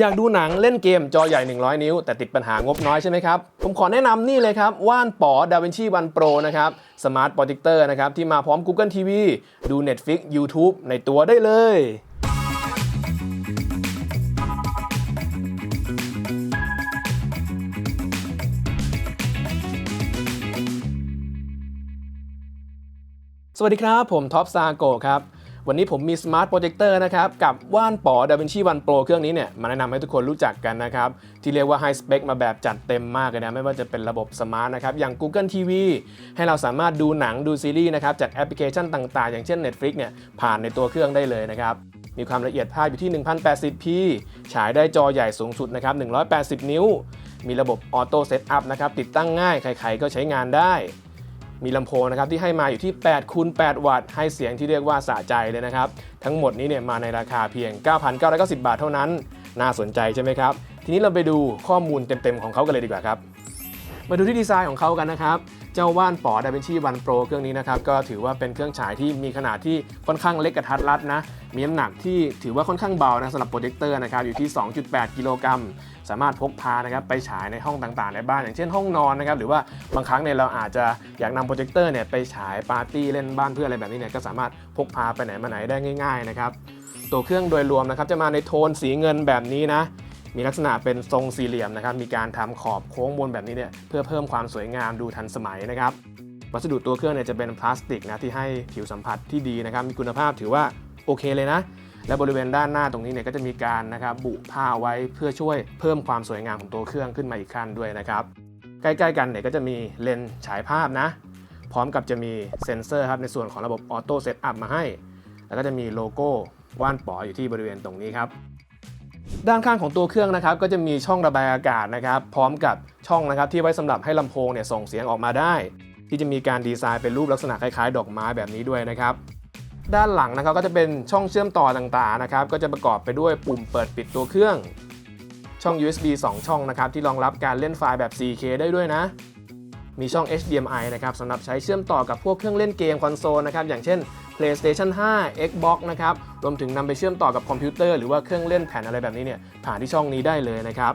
อยากดูหนังเล่นเกมจอใหญ่ 100 นิ้ว แต่ติดปัญหางบน้อยใช่ไหมครับ ผมขอแนะนำนี่เลยครับ ว่านป๋อ DaVinci One Pro นะครับสมาร์ทโปรเจคเตอร์นะครับ ที่มาพร้อม Google TV ดู Netflix YouTube ในตัวได้เลยสวัสดีครับ ผมท็อปซาโกครับ วันนี้ผมมีสมาร์ทโปรเจคเตอร์นะครับ กับว่านป๋อ DaVinci One Pro เครื่องนี้เนี่ย มาแนะนำให้ทุกคนรู้จักกันนะครับ ที่เรียกว่าไฮสเปคมาแบบจัดเต็มมากเลยนะ ไม่ว่าจะเป็นระบบสมาร์ทนะครับ อย่าง Google TV ให้เราสามารถดูหนังดูซีรีส์นะครับ จากแอปพลิเคชันต่างๆ อย่างเช่น Netflix เนี่ย ผ่านในตัวเครื่องได้เลยนะครับมีความละเอียดภาพอยู่ที่ 1080p ฉายได้จอใหญ่สูงสุดนะครับ 180 นิ้ว มีระบบออโต้เซตอัพนะครับ ติดตั้งง่าย ใครๆ ก็ใช้งานได้ มีลำโพงนะครับที่ให้มาอยู่ที่8คูณ8วัตต์ ให้เสียงที่เรียกว่าสะใจเลยนะครับ ทั้งหมดนี้เนี่ยมาในราคาเพียง 9,990 บาทเท่านั้น น่าสนใจใช่ไหมครับ ทีนี้เราไปดูข้อมูลเต็มๆของเขากันเลยดีกว่าครับ มาดูที่ดีไซน์ของเขากันนะครับ เจ้าว่านป๋อ DaVinci One Pro เครื่องนี้นะครับ ก็ถือว่าเป็นเครื่องฉายที่มีขนาดที่ค่อนข้างเล็กกระทัดรัดนะ มีน้ำหนักที่ถือว่าค่อนข้างเบานะสำหรับโปรเจคเตอร์นะครับ อยู่ที่ 2.8 กิโลกรัม สามารถพกพานะครับไปฉายในห้องต่างๆในบ้าน อย่างเช่นห้องนอนนะครับ หรือว่าบางครั้งเนี่ยเราอาจจะอยากนำโปรเจคเตอร์เนี่ยไปฉายปาร์ตี้เล่นบ้านเพื่ออะไรแบบนี้เนี่ยก็สามารถพกพาไปไหนมาไหนได้ง่าย ๆ นะครับ ตัวเครื่องโดยรวมนะครับจะมาในโทนสีเงินแบบนี้นะ มีลักษณะเป็นทรงสี่เหลี่ยมนะครับ มีการทำขอบโค้งบนแบบนี้เนี่ยเพื่อเพิ่มความสวยงามดูทันสมัยนะครับ วัสดุตัวเครื่องเนี่ยจะเป็นพลาสติกนะที่ให้ผิวสัมผัสที่ดีนะครับ มีคุณภาพถือว่าโอเคเลยนะ และบริเวณด้านหน้าตรงนี้เนี่ยก็จะมีการนะครับบุผ้าไว้เพื่อช่วยเพิ่มความสวยงามของตัวเครื่องขึ้นมาอีกขั้นด้วยนะครับ ใกล้ๆกันเนี่ยก็จะมีเลนส์ฉายภาพนะ พร้อมกับจะมีเซ็นเซอร์ครับในส่วนของระบบออโต้เซตอัพมาให้ แล้วก็จะมีโลโก้ว่านป๋ออยู่ที่บริเวณตรงนี้ครับ ด้านข้างของตัวเครื่องนะครับก็จะมีช่องระบายอากาศนะครับ พร้อมกับช่องนะครับที่ไว้สำหรับให้ลำโพงเนี่ยส่งเสียงออกมาได้ ที่จะมีการดีไซน์เป็นรูปลักษณะคล้ายๆ ดอกไม้แบบนี้ด้วยนะครับด้านหลังนะครับก็จะเป็นช่องเชื่อมต่อต่างๆนะครับก็จะประกอบไปด้วยปุ่มเปิดปิดตัวเครื่อง ช่อง USB 2 ช่องนะครับที่รองรับการเล่นไฟล์แบบ 4K ได้ด้วยนะ มีช่อง HDMI นะครับสำหรับใช้เชื่อมต่อกับพวกเครื่องเล่นเกมคอนโซลนะครับอย่างเช่น PlayStation 5 Xbox นะครับ รวมถึงนำไปเชื่อมต่อกับคอมพิวเตอร์หรือว่าเครื่องเล่นแผ่นอะไรแบบนี้เนี่ยผ่านที่ช่องนี้ได้เลยนะครับ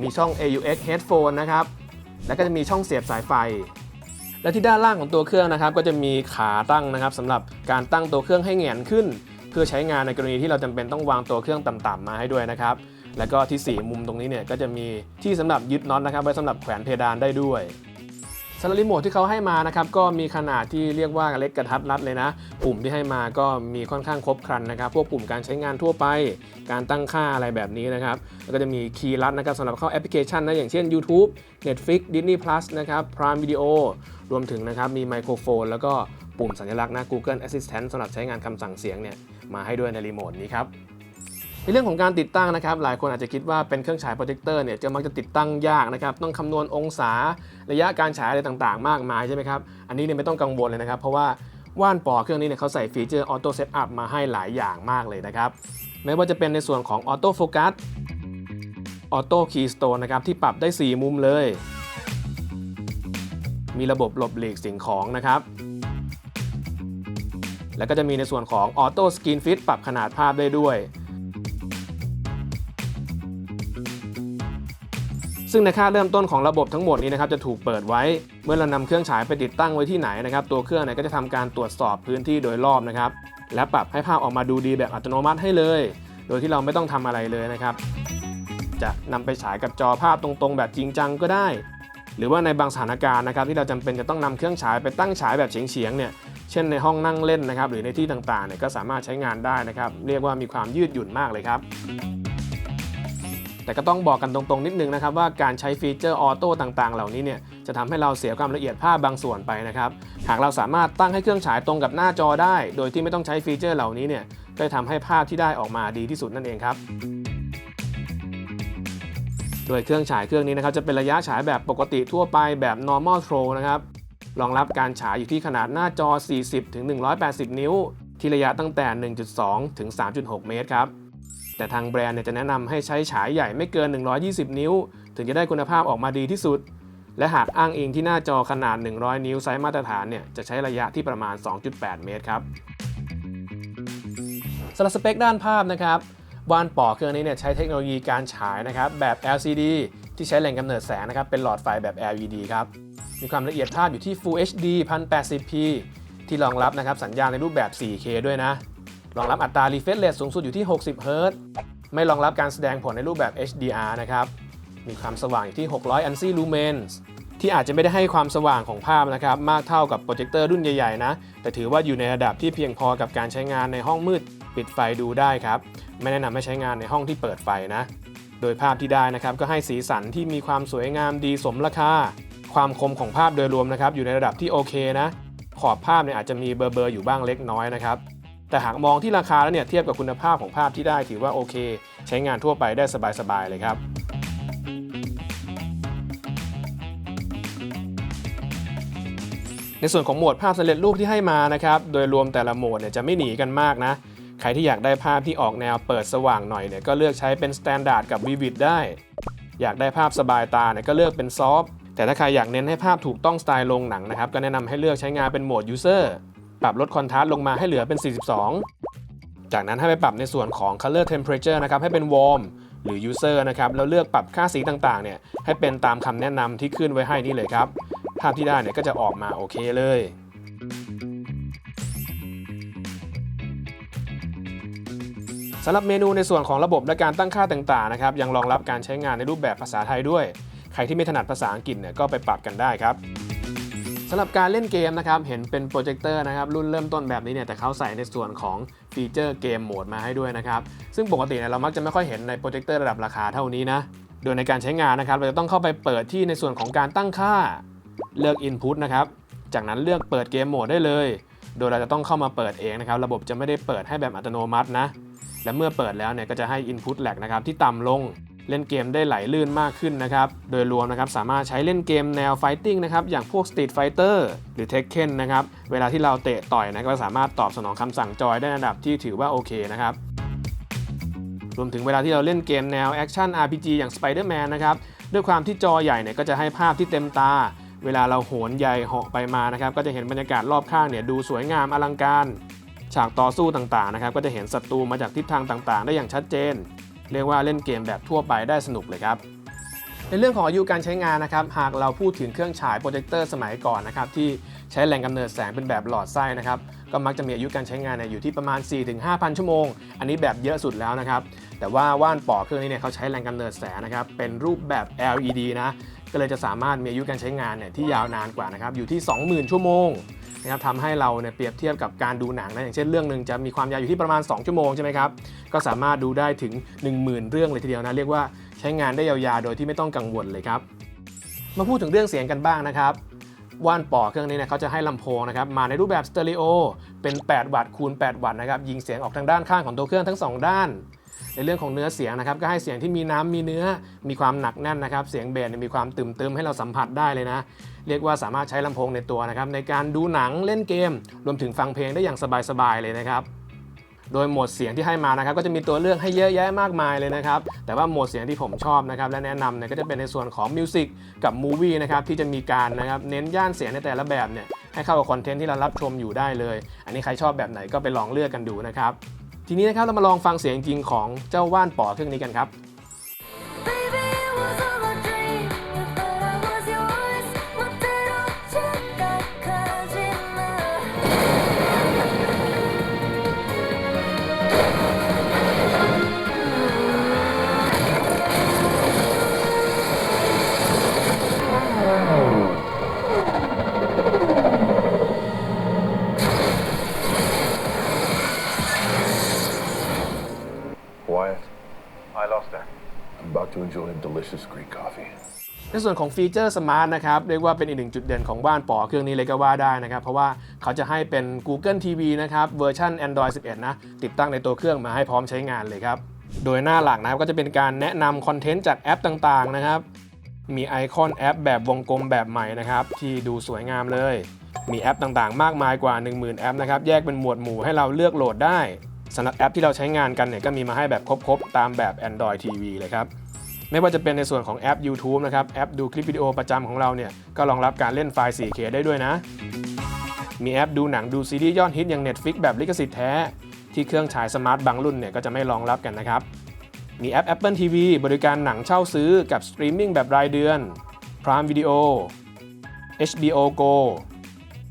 มีช่อง AUX headphone นะครับ แล้วก็จะมีช่องเสียบสายไฟ และที่ด้านล่างของตัวเครื่องนะครับ ก็จะมีขาตั้งนะครับสำหรับการตั้งตัวเครื่องให้แหงนขึ้น เพื่อใช้งานในกรณีที่เราจำเป็นต้องวางตัวเครื่องต่ำๆมาให้ด้วยนะครับ แล้วก็ที่ 4 มุมตรงนี้เนี่ยก็จะมีที่สำหรับยึดน็อตนะครับไว้สำหรับแขวนเพดานได้ด้วย สำหรับรีโมทที่เขาให้มานะครับก็มีขนาดที่เรียกว่าเล็กกระทัดรัดเลยนะ ปุ่มที่ให้มาก็มีค่อนข้างครบครันนะครับ พวกปุ่มการใช้งานทั่วไป การตั้งค่าอะไรแบบนี้นะครับแล้วก็จะมีคีย์ลัดนะครับสำหรับเข้าแอปพลิเคชันนะอย่างเช่น YouTube Netflix Disney Plus นะครับ Prime Video รวมถึงนะครับมีไมโครโฟน แล้วก็ปุ่มสัญลักษณ์นะ Google Assistant สำหรับใช้งานคำสั่งเสียงเนี่ยมาให้ด้วยในรีโมทนี้ครับ ในเรื่องของการติดตั้งนะครับ หลายคนอาจจะคิดว่าเป็นเครื่องฉายโปรเจคเตอร์เนี่ยจะมักจะติดตั้งยากนะครับ ต้องคำนวณองศาระยะการฉายอะไรต่างๆ มากมายใช่ไหมครับ อันนี้เนี่ยไม่ต้องกังวลเลยนะครับ เพราะว่าว่านปอเครื่องนี้เนี่ยเขาใส่ฟีเจอร์ออโต้เซตอัพมาให้หลายอย่างมากเลยนะครับ ไม่ว่าจะเป็นในส่วนของออโต้โฟกัสออโต้คีย์สโตนนะครับที่ปรับได้ 4 มุมเลย มีระบบหลบหลีกสิ่งของนะครับแล้วก็จะมีในส่วนของออโต้สกรีนฟิตปรับขนาดภาพได้ด้วย ซึ่งในค่าเริ่มต้นของระบบทั้งหมดนี้นะครับจะถูกเปิดไว้ เมื่อเรานำเครื่องฉายไปติดตั้งไว้ที่ไหนนะครับตัวเครื่องเนี่ยก็จะทำการตรวจสอบพื้นที่โดยรอบนะครับและปรับให้ภาพออกมาดูดีแบบอัตโนมัติให้เลย โดยที่เราไม่ต้องทำอะไรเลยนะครับ จะนำไปฉายกับจอภาพตรงๆ แบบจริงจังก็ได้ หรือว่าในบางสถานการณ์นะครับที่เราจำเป็นจะต้องนำเครื่องฉายไปตั้งฉายแบบเฉียงๆเนี่ยเช่นในห้องนั่งเล่นนะครับหรือในที่ต่างๆเนี่ยก็สามารถใช้งานได้นะครับ เรียกว่ามีความยืดหยุ่นมากเลยครับ แต่ก็ต้องบอกกันตรงๆ นิดนึงนะครับว่าการใช้ฟีเจอร์ออโต้ต่างๆ เหล่านี้เนี่ยจะทำให้เราเสียความละเอียดภาพบางส่วนไปนะครับ หากเราสามารถตั้งให้เครื่องฉายตรงกับหน้าจอได้ โดยที่ไม่ต้องใช้ฟีเจอร์เหล่านี้เนี่ยก็จะทำให้ภาพที่ได้ออกมาดีที่สุดนั่นเองครับโดยเครื่องฉายเครื่องนี้นะครับจะเป็นระยะฉายแบบปกติทั่วไปแบบ normal throw นะครับรองรับการฉายอยู่ที่ขนาดหน้าจอ 40ถึง180 นิ้ว ที่ระยะตั้งแต่ 1.2 ถึง 3.6 เมตรครับ แต่ทางแบรนด์เนี่ยจะแนะนำให้ใช้ฉายใหญ่ไม่เกิน 120 นิ้ว ถึงจะได้คุณภาพออกมาดีที่สุด และหากอ้างอิงที่หน้าจอขนาด 100 นิ้วไซส์มาตรฐานเนี่ยจะใช้ระยะที่ประมาณ 2.8 เมตรครับสำหรับสเปคด้านภาพนะครับวานปอเครื่องนี้เนี่ยใช้เทคโนโลยีการฉายนะครับแบบ LCD ที่ใช้แหล่งกำเนิดแสงนะครับเป็นหลอดไฟแบบ LED ครับมีความละเอียดภาพอยู่ที่ Full HD 1080p ที่รองรับนะครับสัญญาณในรูปแบบ 4K ด้วยนะ รองรับอัตรา refresh rate สูงสุดอยู่ที่ 60 Hz ไม่รองรับการแสดงผลในรูปแบบ HDR นะครับ มีความสว่างอยู่ที่ 600 ANSI lumens ที่อาจจะไม่ได้ให้ความสว่างของภาพนะครับ มากเท่ากับโปรเจคเตอร์รุ่นใหญ่ๆนะ แต่ถือว่าอยู่ในระดับที่เพียงพอกับการใช้งานในห้องมืด ปิดไฟดูได้ครับ ไม่แนะนำให้ใช้งานในห้องที่เปิดไฟนะ โดยภาพที่ได้นะครับก็ให้สีสันที่มีความสวยงามดีสมราคา ความคมของภาพโดยรวมนะครับอยู่ในระดับที่โอเคนะ ขอบภาพเนี่ยอาจจะมีเบลอๆอยู่บ้างเล็กน้อยนะครับ แต่หากมองที่ราคาแล้วเนี่ยเทียบกับคุณภาพของภาพที่ได้ถือว่าโอเค ใช้งานทั่วไปได้สบายๆเลยครับในส่วนของโหมดภาพสำเร็จรูปที่ให้มานะครับ โดยรวมแต่ละโหมดเนี่ยจะไม่หนีกันมากนะ ใครที่อยากได้ภาพที่ออกแนวเปิดสว่างหน่อยเนี่ยก็เลือกใช้เป็น Standard กับ Vivid ได้ อยากได้ภาพสบายตาเนี่ยก็เลือกเป็นซอฟแต่ถ้าใครอยากเน้นให้ภาพถูกต้องสไตล์ลงหนังนะครับ ก็แนะนำให้เลือกใช้งานเป็นโหมด User ปรับลดคอนทราสต์ลงมาให้เหลือเป็น 42 จากนั้นให้ไปปรับในส่วนของ Color Temperature นะครับให้เป็น Warm หรือ User นะครับแล้วเลือกปรับค่าสีต่างๆเนี่ยให้เป็นตามคำแนะนำที่ขึ้นไว้ให้นี่เลยครับ ภาพที่ได้เนี่ยก็จะออกมาโอเคเลยสำหรับเมนูในส่วนของระบบและการตั้งค่าต่างๆนะครับยังรองรับการใช้งานในรูปแบบภาษาไทยด้วย ใครที่ไม่ถนัดภาษาอังกฤษเนี่ยก็ไปปรับกันได้ครับ สำหรับการเล่นเกมนะครับ เห็นเป็นโปรเจคเตอร์นะครับรุ่นเริ่มต้นแบบนี้เนี่ยแต่เขาใส่ในส่วนของฟีเจอร์เกมโหมดมาให้ด้วยนะครับ ซึ่งปกติเนี่ยเรามักจะไม่ค่อยเห็นในโปรเจคเตอร์ระดับราคาเท่านี้นะ โดยในการใช้งานนะครับเราจะต้องเข้าไปเปิดที่ในส่วนของการตั้งค่าเลือก Input นะครับ จากนั้นเลือกเปิดเกมโหมดได้เลย โดยเราจะต้องเข้ามาเปิดเองนะครับ ระบบจะไม่ได้เปิดให้แบบอัตโนมัตินะ และเมื่อเปิดแล้วเนี่ยก็จะให้ Input lag นะครับที่ต่ำลง เล่นเกมได้ไหลลื่นมากขึ้นนะครับ โดยรวมนะครับสามารถใช้เล่นเกมแนว Fighting นะครับอย่างพวก Street Fighter หรือ Tekken นะครับ เวลาที่เราเตะต่อยนะก็สามารถตอบสนองคำสั่งจอยได้ในระดับที่ถือว่าโอเคนะครับรวมถึงเวลาที่เราเล่นเกมแนวแอคชั่น RPG อย่าง Spider-Man นะครับด้วยความที่จอใหญ่เนี่ยก็จะให้ภาพที่เต็มตา เวลาเราโหนใหญ่เหาะไปมานะครับก็จะเห็นบรรยากาศรอบข้างเนี่ยดูสวยงามอลังการ ฉากต่อสู้ต่างๆนะครับก็จะเห็นศัตรูมาจากทิศทางต่างๆ ได้อย่างชัดเจน เรียกว่าเล่นเกมแบบทั่วไปได้สนุกเลยครับในเรื่องของอายุการใช้งานนะครับหากเราพูดถึงเครื่องฉายโปรเจคเตอร์สมัยก่อนนะครับที่ใช้แหล่งกำเนิดแสงเป็นแบบหลอดไส้นะครับก็มักจะมีอายุการใช้งานอยู่ที่ประมาณ 4-5,000 ชั่วโมง อันนี้แบบเยอะสุดแล้วนะครับแต่ว่าว่านปอเครื่องนี้เนี่ยเขาใช้แหล่งกำเนิดแสงนะครับเป็นรูปแบบ LED นะก็เลยจะสามารถมีอายุการใช้งานเนี่ยที่ยาวนานกว่านะครับอยู่ที่ 20,000 ชั่วโมง นะครับทำให้เราเนี่ยเปรียบเทียบกับการดูหนังนะอย่างเช่นเรื่องหนึ่งจะมีความยาวอยู่ที่ประมาณ 2 ชั่วโมงใช่ไหมครับก็สามารถดูได้ถึง 10,000 เรื่องเลยทีเดียวนะเรียกว่าใช้งานได้ยาวๆโดยที่ไม่ต้องกังวลเลยครับมาพูดถึงเรื่องเสียงกันบ้างนะครับว่านปอเครื่องนี้เนี่ยเขาจะให้ลำโพงนะครับมาในรูปแบบสเตอริโอเป็น 8 วัตต์คูณ 8 วัตต์นะครับยิงเสียงออกทางด้านข้างของตัวเครื่องทั้ง 2 ด้าน ในเรื่องของเนื้อเสียงนะครับก็ให้เสียงที่มีน้ำมีเนื้อมีความหนักแน่นนะครับ เสียงเบสเนี่ยมีความตึมเติมให้เราสัมผัสได้เลยนะ เรียกว่าสามารถใช้ลำโพงในตัวนะครับในการดูหนังเล่นเกม รวมถึงฟังเพลงได้อย่างสบายๆเลยนะครับโดยโหมดเสียงที่ให้มานะครับก็จะมีตัวเลือกให้เยอะแยะมากมายเลยนะครับ แต่ว่าโหมดเสียงที่ผมชอบนะครับและแนะนำเนี่ยก็จะเป็นในส่วนของมิวสิกกับมูวี่นะครับที่จะมีการนะครับเน้นย่านเสียงในแต่ละแบบเนี่ยให้เข้ากับคอนเทนต์ที่เรารับชมอยู่ได้เลย อันนี้ใครชอบแบบไหนก็ไปลองเลือกกันดูนะครับ ทีนี้นะครับเรามาลองฟังเสียงจริงของเจ้าว่านปอเครื่องนี้กันครับ Wyatt, I lost her. I'm about to enjoy a delicious Greek coffee. ในส่วนของฟีเจอร์สมาร์ทนะครับเรียกว่าเป็นอีกหนึ่งจุดเด่นของบ้านปอเครื่องนี้เลยก็ว่าได้นะครับ เพราะว่าเขาจะให้เป็น Google TV นะครับเวอร์ชัน Android 11 นะ ติดตั้งในตัวเครื่องมาให้พร้อมใช้งานเลยครับ โดยหน้าหลักนะครับก็จะเป็นการแนะนำคอนเทนต์จากแอปต่างๆนะครับ มีไอคอนแอปแบบวงกลมแบบใหม่นะครับ ที่ดูสวยงามเลย มีแอปต่างๆ มากมายกว่า 10,000 แอปนะครับแยกเป็นหมวดหมู่ให้เราเลือกโหลดได้ สำหรับแอปที่เราใช้งานกันเนี่ยก็มีมาให้แบบครบๆ ตามแบบ Android TV เลยครับ ไม่ว่าจะเป็นในส่วนของแอป YouTube นะครับ แอปดูคลิปวิดีโอประจำของเราเนี่ย ก็รองรับการเล่นไฟล์ 4K ได้ด้วยนะ มีแอปดูหนังดูซีรีส์ยอดฮิตอย่าง Netflix แบบลิขสิทธิ์แท้ ที่เครื่องฉายสมาร์ทบางรุ่นเนี่ยก็จะไม่รองรับกันนะครับ มีแอป Apple TV บริการหนังเช่าซื้อกับสตรีมมิ่งแบบรายเดือน Prime Video HBO Go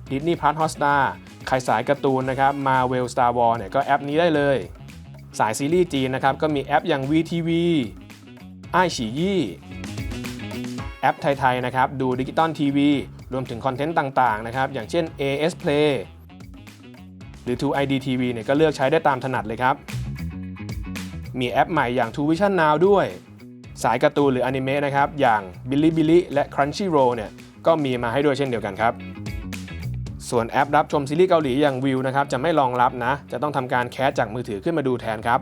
Disney Plus Hotstar ใครสายการ์ตูนนะครับ Marvel Star Wars เนี่ยก็แอปนี้ได้เลย สายซีรีส์จีนนะครับก็มีแอปอย่าง VTV ไอฉียี่แอปไทยๆนะครับดูดิจิตอลทีวีรวมถึงคอนเทนต์ต่างๆนะครับอย่างเช่น AS Play หรือ 2 ID TV เนี่ยก็เลือกใช้ได้ตามถนัดเลยครับ มีแอปใหม่อย่าง True Vision Now ด้วย สายการ์ตูนหรืออนิเมะนะครับอย่าง Bilibili และ Crunchyroll เนี่ยก็มีมาให้ด้วยเช่นเดียวกันครับ ส่วนแอปรับชมซีรีส์เกาหลีอย่างวิวนะครับจะไม่รองรับนะ จะต้องทำการแคสจากมือถือขึ้นมาดูแทนครับ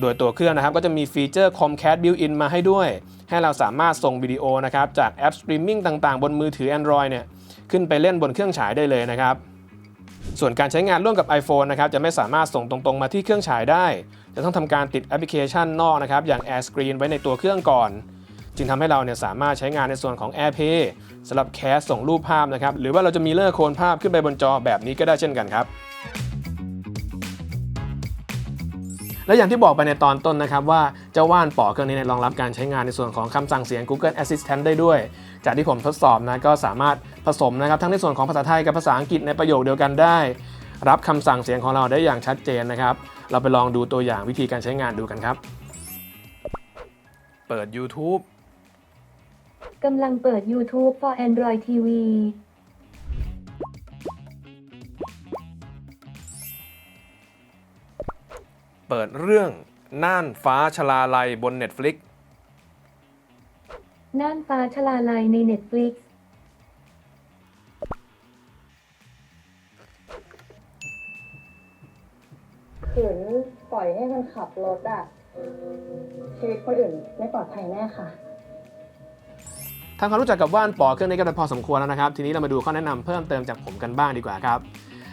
โดยตัวเครื่องนะครับก็จะมีฟีเจอร์ Comcast Built-in มาให้ด้วย ให้เราสามารถส่งวิดีโอนะครับจากแอปสตรีมมิ่งต่างๆ บนมือถือ Android เนี่ยขึ้นไปเล่นบนเครื่องฉายได้เลยนะครับส่วนการใช้งานร่วมกับ iPhone นะครับจะไม่สามารถส่งตรงๆมาที่เครื่องฉายได้ จะต้องทำการติดแอปพลิเคชันนอกนะครับอย่าง AirScreen ไว้ในตัวเครื่องก่อน จึงทำให้เราเนี่ยสามารถใช้งานในส่วนของ AirPlay สำหรับแคสส่งรูปภาพนะครับหรือว่าเราจะมีเลอร์โคลนภาพขึ้นไปบนจอแบบนี้ก็ได้เช่นกันครับและอย่างที่บอกไปในตอนต้นนะครับว่าเจ้าว่านป๋อเครื่องนี้รองรับการใช้งานในส่วนของคำสั่งเสียง Google Assistant ได้ด้วย จากที่ผมทดสอบนะก็สามารถผสมนะครับทั้งในส่วนของภาษาไทยกับภาษาอังกฤษในประโยคเดียวกันได้ รับคำสั่งเสียงของเราได้อย่างชัดเจนนะครับ เราไปลองดูตัวอย่างวิธีการใช้งานดูกันครับ เปิด YouTube กำลังเปิด YouTube for Android TV เปิดเรื่องน่านฟ้าชลาลัยบน Netflix น่านฟ้าชลาลัยใน Netflix ขืนปล่อยให้มันขับรถอะชีวิตคนอื่นไม่ปลอดภัยแน่ค่ะ ทำความรู้จักกับว่านปอเครื่องนี้กันไปพอสมควรแล้วนะครับ ทีนี้เรามาดูข้อแนะนำเพิ่มเติมจากผมกันบ้างดีกว่าครับ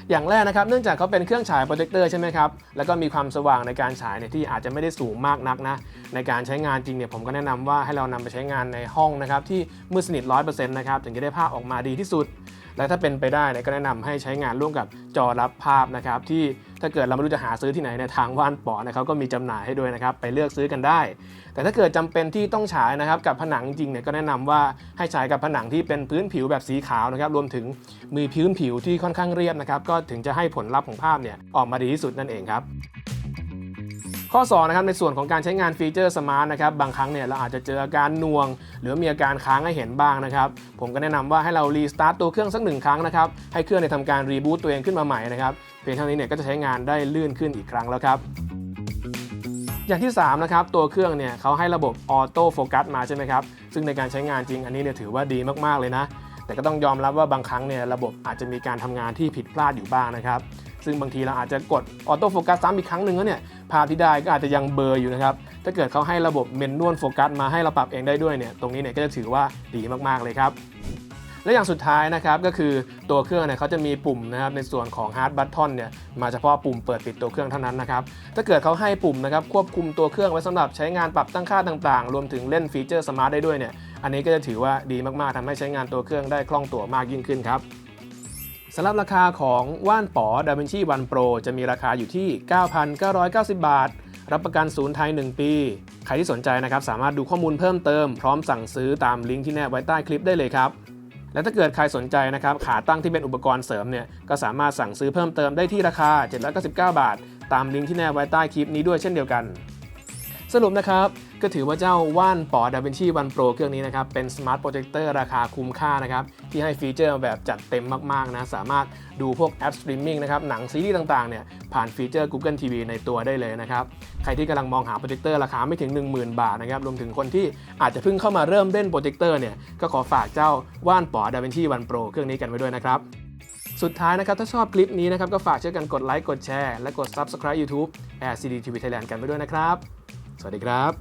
อย่างแรกนะครับ เนื่องจากเขาเป็นเครื่องฉายโปรเจคเตอร์ใช่ไหมครับ แล้วก็มีความสว่างในการฉายเนี่ยที่อาจจะไม่ได้สูงมากนักนะ ในการใช้งานจริงเนี่ยผมก็แนะนำว่าให้เรานำไปใช้งานในห้องนะครับที่มืดสนิท100%นะครับถึงจะได้ภาพออกมาดีที่สุด และถ้าเป็นไปได้เนี่ยก็แนะนำให้ใช้งานร่วมกับจอรับภาพนะครับที่ ถ้าเกิดเราไม่รู้จะหาซื้อที่ไหนในยทางว่านปอเนี่ยเขาก็มีจำหน่ายให้ด้วยนะครับไปเลือกซื้อกันได้ แต่ถ้าเกิดจำเป็นที่ต้องฉายนะครับกับผนังจริงเนี่ยก็แนะนำว่าให้ฉายกับผนังที่เป็นพื้นผิวแบบสีขาวนะครับรวมถึงมีพื้นผิวที่ค่อนข้างเรียบนะครับก็ถึงจะให้ผลลัพธ์ของภาพเนี่ยออกมาดีที่สุดนั่นเองครับ ข้อ2นะครับในส่วนของการใช้งานฟีเจอร์สมาร์ทนะครับบางครั้งเนี่ยเราอาจจะเจออาการน่วง หรือมีอาการค้างให้เห็นบ้างนะครับผมก็แนะนำว่าให้เรารีสตาร์ตตัวเครื่องสักหนึ่งครั้งนะครับให้เครื่องในยทำการรีบูตตัวเองขึ้นมาใหม่นะครับเพียงเท่านี้เนี่ยก็จะใช้งานได้ลื่นขึ้นอีกครั้งแล้วครับอย่างที่3นะครับตัวเครื่องเนี่ยเขาให้ระบบออโต้โฟกัสมาใช่ไหมครับซึ่งในการใช้งานจริงอันนี้เนี่ยถือว่าดีมากๆเลยนะ แต่ก็ต้องยอมรับว่าบางครั้งเนี่ยระบบอาจจะมีการทำงานที่ผิดพลาดอยู่บ้างนะครับซึ่งบางทีเราอาจจะกดออโต้โฟกัสซ้ำอีกครั้งหนึ่งแล้วเนี่ย ภาพที่ได้ก็อาจจะยังเบลออยู่นะครับ ถ้าเกิดเขาให้ระบบเมนนวลโฟกัสมาให้เราปรับเองได้ด้วยเนี่ย ตรงนี้เนี่ยก็จะถือว่าดีมากๆเลยครับ และอย่างสุดท้ายนะครับก็คือตัวเครื่องเนี่ยเขาจะมีปุ่มนะครับในส่วนของ Hard Button เนี่ยมาเฉพาะปุ่มเปิดปิดตัวเครื่องเท่านั้นนะครับ ถ้าเกิดเขาให้ปุ่มนะครับควบคุมตัวเครื่องไว้สำหรับใช้งานปรับตั้งค่าต่างๆ รวมถึงเล่นฟีเจอร์สมาร์ทได้ด้วยเนี่ย อันนี้ก็จะถือว่าดีมากๆทำให้ใช้งานตัวเครื่องได้คล่องตัวมากยิ่งขึ้นครับ สำหรับราคาของว่านป๋อ DaVinci One Pro จะมีราคาอยู่ที่ 9,990 บาท รับประกันศูนย์ไทย 1 ปี ใครที่สนใจนะครับสามารถดูข้อมูลเพิ่มเติมพร้อมสั่งซื้อตามลิงก์ที่แนบไว้ใต้คลิปได้เลยครับ และถ้าเกิดใครสนใจนะครับขาตั้งที่เป็นอุปกรณ์เสริมเนี่ยก็สามารถสั่งซื้อเพิ่มเติมได้ที่ราคา 799 บาท ตามลิงก์ที่แนบไว้ใต้คลิปนี้ด้วยเช่นเดียวกัน สรุปนะครับ ก็ถือว่าเจ้าว่านปอ DaVinci One Pro เครื่องนี้นะครับ เป็นสมาร์ทโปรเจคเตอร์ราคาคุ้มค่านะครับ ที่ให้ฟีเจอร์แบบจัดเต็มมาก ๆ นะ สามารถดูพวกแอปสตรีมมิ่งนะครับ หนังซีรีส์ต่าง ๆ เนี่ย ผ่านฟีเจอร์ Google TV ในตัวได้เลยนะครับ ใครที่กำลังมองหาโปรเจคเตอร์ราคาไม่ถึง 10,000 บาทนะครับ รวมถึงคนที่อาจจะเพิ่งเข้ามาเริ่มเล่นโปรเจคเตอร์เนี่ยก็ขอฝากเจ้าว่านปอ DaVinci One Pro เครื่องนี้กันไว้ด้วยนะครับสุดท้ายนะครับ ถ้าชอบคลิปนี้นะครับ ก็ฝากช่วยกันกดไลค์กดแชร์และกด Subscribe YouTube Air CD TV Thailand กันไปด้วยนะครับ สวัสดีครับ